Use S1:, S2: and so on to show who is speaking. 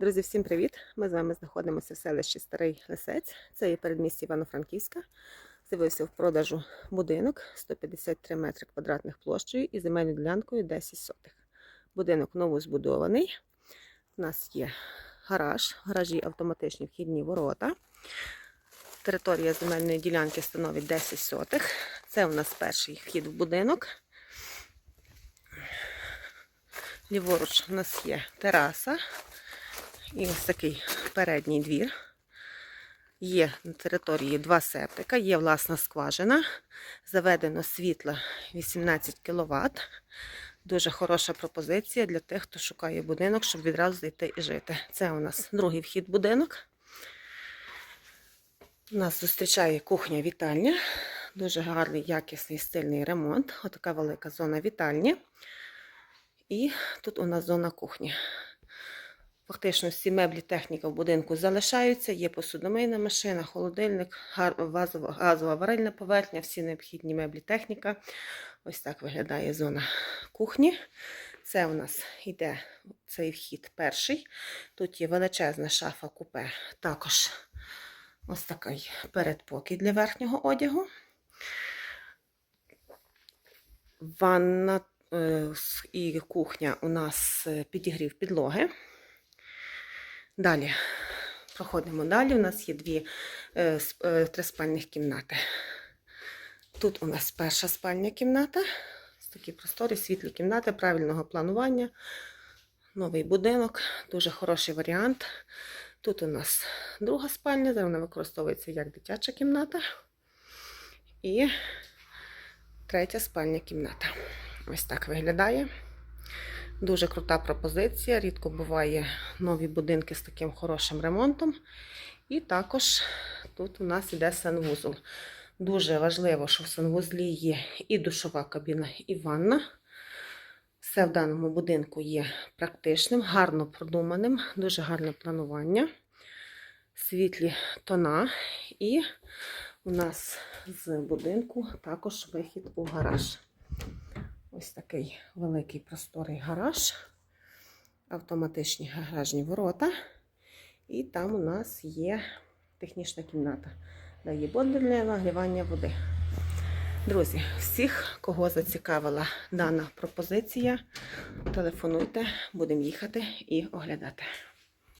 S1: Друзі, всім привіт! Ми з вами знаходимося в селищі Старий Лисець. Це є передмістя Івано-Франківська. З'явився в продажу будинок 153 метри квадратних площею і земельною ділянкою 10 сотих. Будинок новозбудований. У нас є гараж, в гаражі автоматичні вхідні ворота. Територія земельної ділянки становить 10 сотих. Це у нас перший вхід в будинок. Ліворуч у нас є тераса і ось такий передній двір. Є на території два септика, є власна скважина, заведено світло 18 кВт. Дуже хороша пропозиція для тих, хто шукає будинок, щоб відразу зайти і жити. Це у нас другий вхід будинок. Нас зустрічає кухня-вітальня. Дуже гарний, якісний, стильний ремонт. Отака велика зона вітальні. І тут у нас зона кухні. Фактично всі меблі техніка в будинку залишаються. Є посудомийна машина, холодильник, гар- газова варильна поверхня, всі необхідні меблі техніка. Ось так виглядає зона кухні. Це у нас йде цей вхід перший. Тут є величезна шафа купе. Також ось такий передпокій для верхнього одягу. Ванна е, і кухня у нас е, підігрів підлоги. Далі проходимо далі. У нас є дві е, е, три спальних кімнати. Тут у нас перша спальня кімната. Ось такі просторі, світлі кімнати правильного планування. Новий будинок, дуже хороший варіант. Тут у нас друга спальня, зараз вона використовується як дитяча кімната. І третя спальня кімната. Ось так виглядає. Дуже крута пропозиція. Рідко буває нові будинки з таким хорошим ремонтом. І також тут у нас іде санвузол. Дуже важливо, що в санвузлі є і душова кабіна, і ванна. Все в даному будинку є практичним, гарно продуманим, дуже гарне планування, світлі тона. І у нас з будинку також вихід у гараж. Ось такий великий просторий гараж, автоматичні гаражні ворота. І там у нас є технічна кімната, де є бойлер для нагрівання води. Друзі, всіх, кого зацікавила дана пропозиція, телефонуйте, будемо їхати і оглядати.